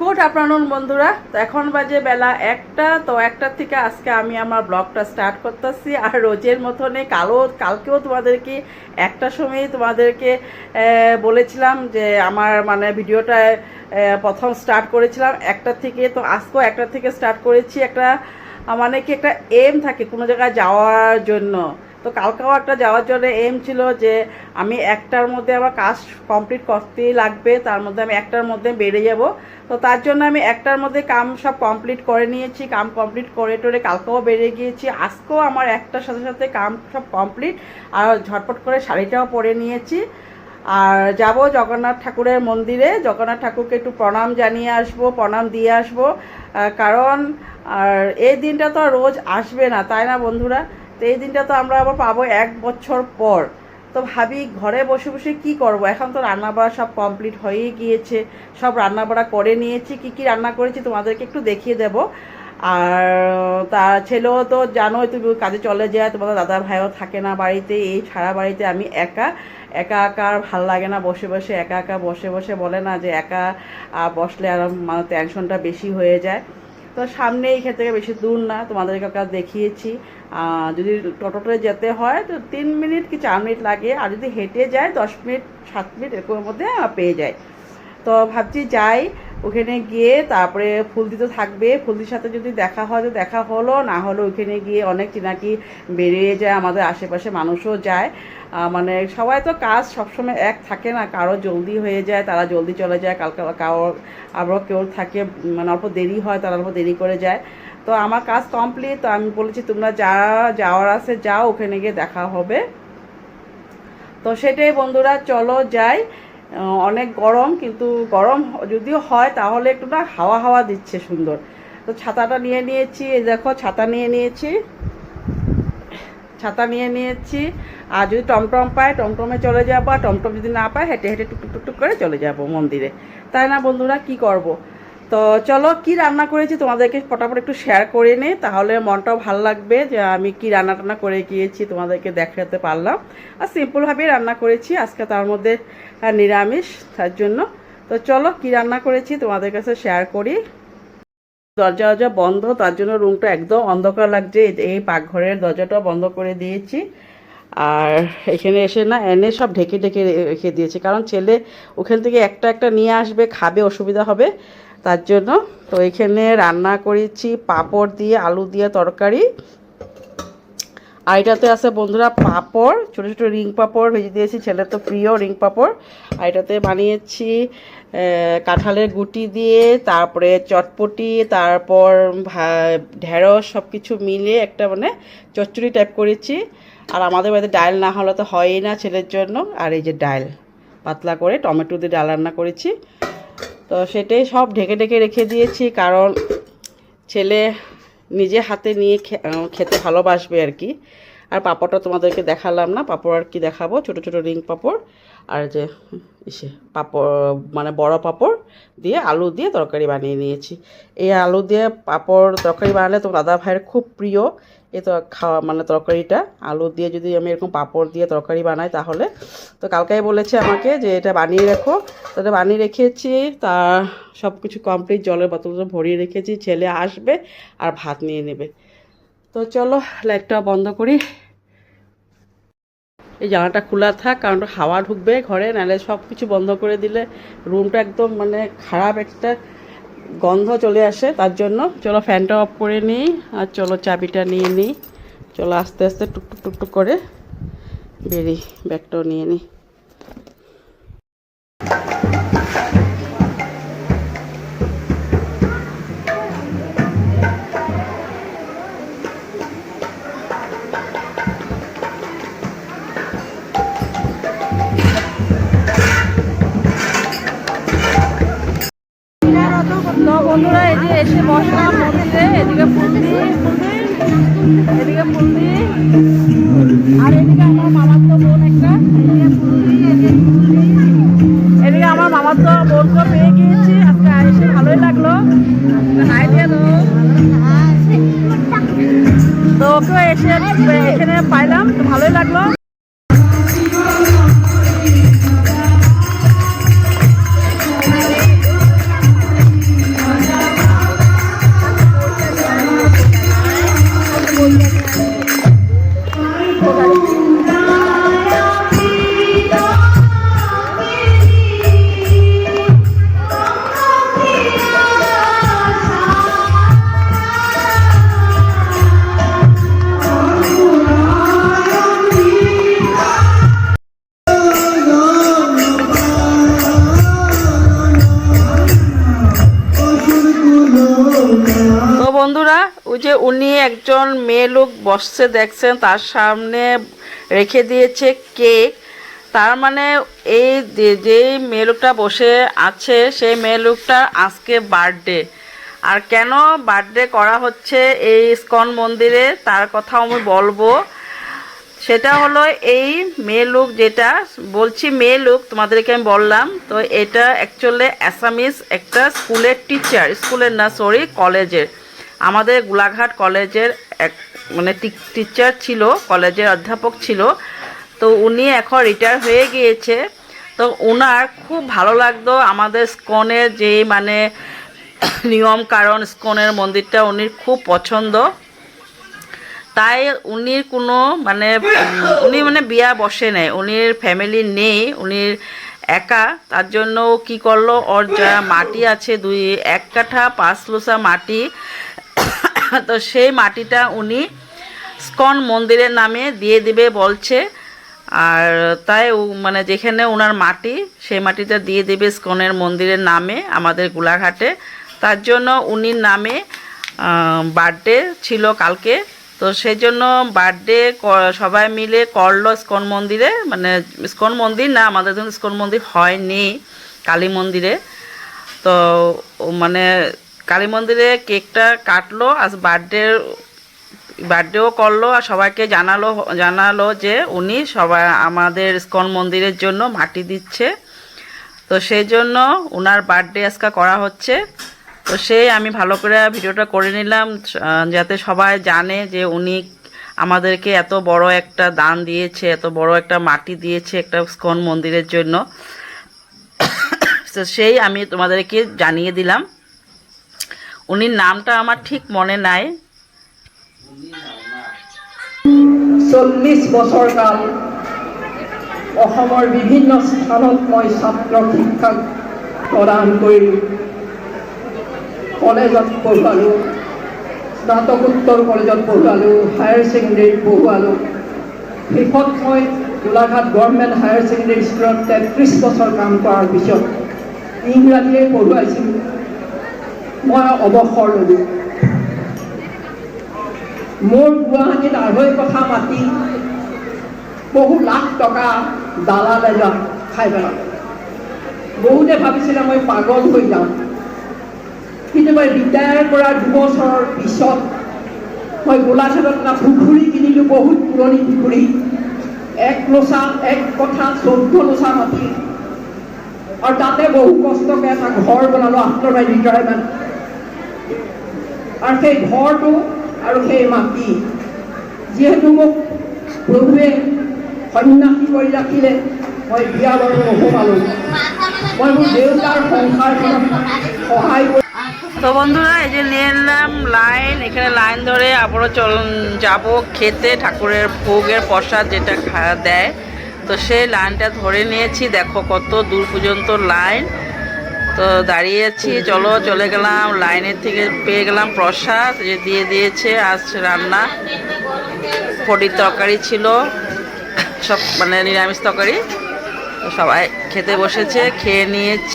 Good afternoon, বন্ধুরা। তো এখন বাজে বেলা একটা। তো একটার থেকে আজকে আমি আমার ব্লগটা স্টার্ট করতেছি। আর রোজের মতনে কালো, কালকেও তোমাদেরকে একটা সময় তোমাদেরকে বলেছিলাম যে আমার মানে ভিডিওটা প্রথম স্টার্ট করেছিলাম। একটা থেকে, তো আজকেও একটা থেকে স্টার্ট করেছি। একটা মানে কি একটা এম থাকে কোনো জায়গায় যাওয়ার জন্য। তো কালকেও একটা যাওয়ার জন্য এম ছিল যে আমি একটার মধ্যে আমার কাজ কমপ্লিট করতেই লাগবে, তার মধ্যে আমি একটার মধ্যে বেড়ে যাব। তো তার জন্য আমি একটার মধ্যে কাম সব কমপ্লিট করে নিয়েছি, কাম কমপ্লিট করে টোরে কালকেও বেড়ে গিয়েছি, আজকেও আমার একটার সাথে সাথে কাম সব কমপ্লিট আর ঝটপট করে শাড়িটাও পরে নিয়েছি। আর যাব জগন্নাথ ঠাকুরের মন্দিরে, জগন্নাথ ঠাকুরকে একটু প্রণাম জানিয়ে আসব, প্রণাম দিয়ে আসব। কারণ আর এই দিনটা তো রোজ আসবে না, তাই না বন্ধুরা? তো এই দিনটা তো আমরা আবার পাবো এক বছর পর। তো ভাবি, ঘরে বসে বসে কি করব? এখন তো রান্নাবাড়া সব কমপ্লিট হয়েই গিয়েছে। সব রান্নাবাড়া করে নিয়েছি। কি কি রান্না করেছি তোমাদেরকে একটু দেখিয়ে দেব। আর তা ছেলেও তো জানোই, তুমি কাজে চলে যায়, তোমাদের দাদা ভাইও থাকে না বাড়িতে। এই ছাড়া বাড়িতে আমি একা। একা একা আর ভালো লাগে না বসে বসে। একা একা বসে বসে বলে না যে একা বসলে আর মানে টেনশনটা বেশি হয়ে যায়। তো সামনে এখান থেকে বেশি দূর না, তোমাদেরকে একটা দেখিয়েছি। যদি টোটোতে যেতে হয় তো তিন মিনিট কি চার মিনিট লাগে, আর যদি হেঁটে যায় দশ মিনিট, সাত মিনিট এরকমের মধ্যে পেয়ে যায়। তো ভাবছি যাই ওখানে গিয়ে তারপরে ফুলদি তো থাকবে। ফুলদির সাথে যদি দেখা হয় তো দেখা হলো, না হলো ওখানে গিয়ে অনেক চিনাকি বেরিয়ে যায়, আমাদের আশেপাশে মানুষও যায়। মানে সবাই তো কাজ সবসময় এক থাকে না, কারও জলদি হয়ে যায়, তারা জলদি চলে যায়, কালকে কারও আবার কেউ থাকে মানে অল্প দেরি হয়, তারা অল্প দেরি করে যায়। তো আমার কাজ কমপ্লিট তো আমি বলেছি তোমরা যা যাওয়ার আছে যাও, ওখানে গিয়ে দেখা হবে। তো সেটাই বন্ধুরা, চলো যাই। অনেক গরম, কিন্তু গরম যদিও হয়, তাহলে একটু না হাওয়া হাওয়া দিচ্ছে সুন্দর। তো ছাতাটা নিয়ে নিয়েছি, এই দেখো, ছাতা নিয়ে নিয়েছি। ছাতা নিয়ে নিয়েছি। আর যদি টমটম পায়, টমটমে চলে যাব, আর টমটম যদি না পায়, হেঁটে হেঁটে টুকটুক টুকটুক করে চলে যাব মন্দিরে। তাই না বন্ধুরা, কি করব? তো চলো, কি রান্না করেছি তোমাদেরকে ফটাফট একটু শেয়ার করে নে, তাহলে মনটাও ভালো লাগবে যে আমি কি রান্না টান্না করে গিয়েছি তোমাদেরকে দেখাতে পারলাম। আর সিম্পলভাবেই রান্না করেছি, আজকে তার মধ্যে নিরামিষ, তার জন্য। তো চলো, কি রান্না করেছি তোমাদের কাছে শেয়ার করি। দরজা দরজা বন্ধ, তার জন্য রুমটা একদম অন্ধকার লাগছে এই- পাকঘরের দরজাটা বন্ধ করে দিয়েছি। আর এখানে এসে না, এনে সব ঢেকে ঢেকে রেখে দিয়েছি, কারণ ছেলে ওখান থেকে একটা একটা নিয়ে আসবে, খাবে, অসুবিধা হবে। তার জন্য। তো এখানে রান্না করেছি পাঁপড় দিয়ে, আলু দিয়ে তরকারি। আর এটাতে আছে বন্ধুরা পাঁপড়, ছোটো ছোটো রিং পাঁপড় ভেজে দিয়েছি ছেলের তো প্রিয় রিং পাঁপড়। আর এটাতে বানিয়েছি কাঁঠালের গুটি দিয়ে, তারপরে চটপটি, তারপর ঢেঁড়স সব কিছু মিলে একটা মানে চচ্চড়ি টাইপ করেছি। আর আমাদের বাড়িতে ডাল না হলে তো হয়ই না ছেলের জন্য। আর এই যে ডাল, পাতলা করে টমেটো দিয়ে ডাল রান্না করেছি। তো সেটাই সব ঢেকে ঢেকে রেখে দিয়েছি, কারণ ছেলে নিজে হাতে নিয়ে খেতে ভালোবাসবে আর কি। আর পাঁপড়টা তোমাদেরকে দেখালাম না, পাঁপড় আর কি দেখাবো, ছোটো ছোটো রিং পাঁপড় আর যে, ইসে, পাঁপড় মানে বড় পাঁপড় দিয়ে আলু দিয়ে তরকারি বানিয়ে নিয়েছি। এই আলু দিয়ে পাঁপড় তরকারি বানালে তো দাদা ভাইয়ের খুব প্রিয় এই তো খাওয়া মানে তরকারিটা। আলু দিয়ে যদি আমি এরকম পাঁপড় দিয়ে তরকারি বানাই তাহলে। তো কালকেই বলেছে আমাকে যে এটা বানিয়ে রেখো। তো বানিয়ে রেখেছি, তা সব কিছু কমপ্লিট জলের বোতল ভরিয়ে রেখেছি, ছেলে আসবে আর ভাত নিয়ে নেবে। তো চলো লাইটটা বন্ধ করি। এই জানাটা খোলা থাক, কারণ হাওয়া ঢুকবে ঘরে, নাহলে সব কিছু বন্ধ করে দিলে রুমটা একদম মানে খারাপ একটা গন্ধ চলে আসে, তার জন্য। চলো ফ্যানটা অফ করে নিই, আর চলো চাবিটা নিয়ে নিই। চলো আস্তে আস্তে টুকটুক টুকটুক করে বেরি ব্যাগটাও নিয়ে নিই। Yeah. ওই যে উনি একজন মেয়ে লোক বসছে দেখছেন, তার সামনে রেখে দিয়েছে কেক। তার মানে এই যে- মেয়ে লোকটা বসে আছে, সেই মেয়ে লোকটার আজকে বার্থডে। আর কেন বার্থডে করা হচ্ছে এই ইস্কন মন্দিরে, তার কথা আমি বলব। সেটা হলো এই মেয়ে লোক যেটা, বলছি মেয়ে লোক, তোমাদেরকে আমি বললাম, তো এটা অ্যাকচুয়ালি অ্যাসামিস একটা স্কুলের টিচার স্কুলের না সরি কলেজের আমাদের গোলাঘাট কলেজের এক মানে টিচার ছিল, কলেজের অধ্যাপক ছিল। তো উনি এখন রিটায়ার হয়ে গিয়েছে। তো ওনার খুব ভালো লাগতো আমাদের স্কনের যে মানে নিয়ম কারণ স্কনের মন্দিরটা উনির খুব পছন্দ। তাই উনির কোনো মানে উনি মানে বিয়া বসে নেই। উনির ফ্যামিলি নেই, উনির একা। তার জন্য কি করল? ওর যা মাটি আছে, দুই, এক কাঠা পাঁচ লোসা মাটি। তো সেই মাটিটা উনি স্কন মন্দিরের নামে দিয়ে দিবে বলছে। আর তাই মানে যেখানে ওনার মাটি, সেই মাটিটা দিয়ে দেবে স্কনের মন্দিরের নামে আমাদের গোলাঘাটে। তার জন্য উনির নামে বার্থডে ছিল কালকে। তো সেই জন্য বার্থডে সবাই মিলে করল স্কন মন্দিরে। মানে স্কন মন্দির না, আমাদের জন্য স্কন মন্দির হয়নি, কালী মন্দিরে। তো মানে কালী মন্দিরে কেকটা কাটলো, আজ বার্থডে বার্থডেও করল আর সবাইকে জানালো জানালো যে উনি সবাই আমাদের স্কন মন্দিরের জন্য মাটি দিচ্ছে। তো সেই জন্য ওনার বার্থডে আজকে করা হচ্ছে। তো সেই আমি ভালো করে ভিডিওটা করে নিলাম যাতে সবাই জানে যে উনি আমাদেরকে এত বড় একটা দান দিয়েছে, এত বড় একটা মাটি দিয়েছে একটা স্কন মন্দিরের জন্য। তো সেই আমি তোমাদেরকে জানিয়ে দিলাম। উনির নামটা আমার ঠিক মনে নাই। চল্লিছ বছৰ কাল অসমৰ বিভিন্ন স্থানত মই ছাত্ৰ শিক্ষাক প্ৰদান কৰি কলেজত পঢ়ুৱালোঁ স্নাতকোত্তৰ কলেজত পঢ়ুৱালোঁ হায়াৰ ছেকেণ্ডেৰীত পঢ়ুৱালোঁ। শেষত মই গোলাঘাট গভৰ্ণমেণ্ট হায়াৰ ছেকেণ্ডেৰী স্কুলত তেত্ৰিছ বছৰ কাম কৰাৰ পিছত ইংৰাজীৰে পঢ়ুৱাইছিলোঁ। মই অৱসৰ ল'লোঁ। মোৰ গুৱাহাটীত আঢ়ৈ কথা মাতি বহু লাখ টকা দালালে যা- খাই পেলালে। বহুতে ভাবিছিলে মই পাগল হৈ যাম। কিন্তু মই ৰিটায়াৰ কৰাৰ দুবছৰৰ পিছত মই গোলাঘাটত এটা পুখুৰী কিনিলোঁ, বহুত পুৰণি পুখুৰী। এক লোচা এক কথা চৈধ্য লোচা মাটি। আৰু তাতে বহু কষ্টকৈ এটা ঘৰ বনালোঁ, আফটাৰ মাই ৰিটায়াৰমেণ্ট আৰু সেই ঘৰটো আৰু সেই মাটি, যিহেতু মোক প্ৰভুৱে সন্যাসী কৰি ৰাখিলে, মই বিয়া বাৰু নোসোমালোঁ মই মোৰ দেউতাৰ সংসাৰখনত সহায় কৰি তো বন্ধুরা, এই যে নিয়ে এলাম লাইন, এখানে লাইন ধরে আবারও চল যাব খেতে, ঠাকুরের ভোগের প্রসাদ যেটা দেয়। তো সেই লাইনটা ধরে নিয়েছি, দেখো কত দূর পর্যন্ত লাইন। তো দাঁড়িয়ে আছি চলো চলে গেলাম, লাইনের থেকে পেয়ে গেলাম প্রসাদ, যে দিয়ে দিয়েছে আজ রান্না। ফটির তরকারি ছিল, সব মানে নিরামিষ তরকারি। সবাই খেতে বসেছে, খেয়ে নিয়েছি